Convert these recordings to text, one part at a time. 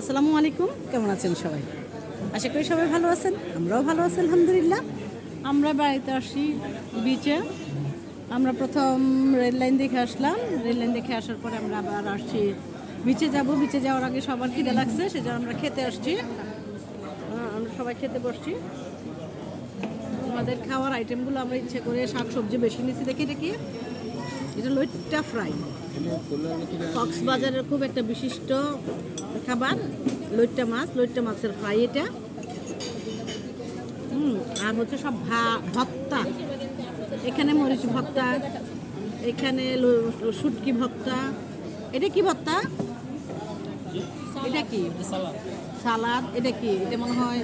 আসসালামু আলাইকুম। কেমন আছেন সবাই? আশা করি সবাই ভালো আছেন। আমরাও ভালো আছি, আলহামদুলিল্লাহ। আমরা বাড়িতে আসি বিচে আমরা প্রথম রেল লাইন দেখে আসলাম। রেল লাইন দেখে আসার পরে আমরা আবার আসছি বিচে যাব। বিচে যাওয়ার আগে সবার খিদে লাগছে, সেজন্য আমরা খেতে আসছি। আমরা সবাই খেতে বসছি। আমাদের খাওয়ার আইটেমগুলো আমরা ইচ্ছে করে শাক সবজি বেশি নিচ্ছি দেখি দেখি। এটা লইট্টা ফ্রাই। কক্সবাজারের খুব একটা বিশিষ্ট খাবার, লইট্টা মাছ, লইট্টা মাছের ফ্রাই এটা। আর হচ্ছে সব ভত্তা। এখানে মরিচ ভত্তা, এখানে শুটকি ভত্তা। এটা কি ভত্তা? এটা কি? সালাদ। এটা কি? এটা মনে হয়,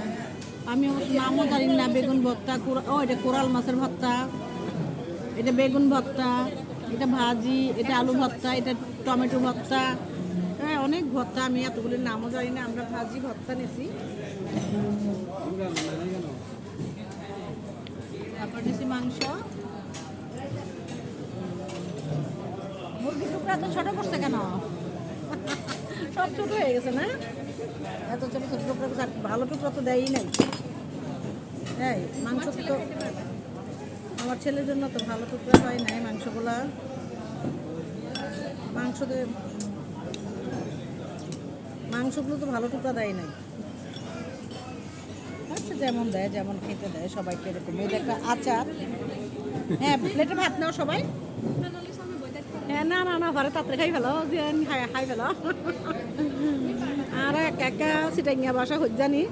আমি অবশ্য নামও জানি না, বেগুন ভর্তা ও, এটা কোরাল মাছের ভর্তা এটা বেগুন ভর্তা এটা ভাজি, এটা আলু ভর্তা, এটা টমেটো ভর্তা। হ্যাঁ অনেক ভর্তা, আমি এতগুলির নামও জানি না, আমরা ভাজি ভর্তা নিছি। তারপর নিছি মাংস। মুরগির টুকরা তো ছোট করছে কেন? সব ছোট হয়ে গেছে না? এত ছোট ছোট টুকরা ভালো টুকরা তো দেয়ই নাই। এই, মাংস তো আমার ছেলের জন্য তো ভালো টুকরা হয় নাই মাংসগুলা। মাংস মাংসগুলো তো ভালো টুকরা দেয় নাই। আচ্ছা যেমন দেয়, যেমন খেতে দেয়, সবাইকে এরকম। এই একটা আচার। হ্যাঁ প্লেটে ভাত নাও সবাই। হ্যাঁ না না না, ঘরে তাড়াতাড়ি খাই ফেলো খাই ফেলো। আর এক একা সিটাইঙ্গা বাসা জানি।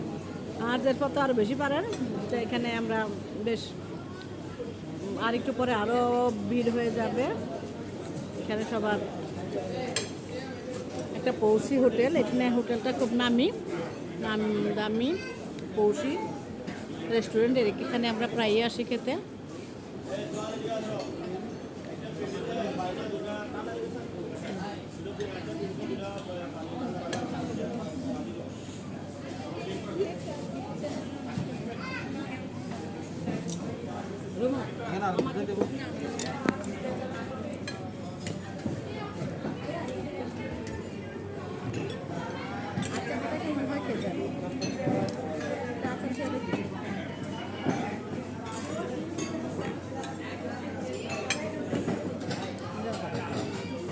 আর যে তো আরও বেশি পারেন, তো এখানে আমরা বেশ আর একটু পরে আরও ভিড় হয়ে যাবে। এখানে সবার একটা পৌষি হোটেল। এখানে হোটেলটা খুব নামি, নাম, দামি, পৌষি রেস্টুরেন্ট। এখানে আমরা প্রায়ই আসি খেতে। আচ্ছা,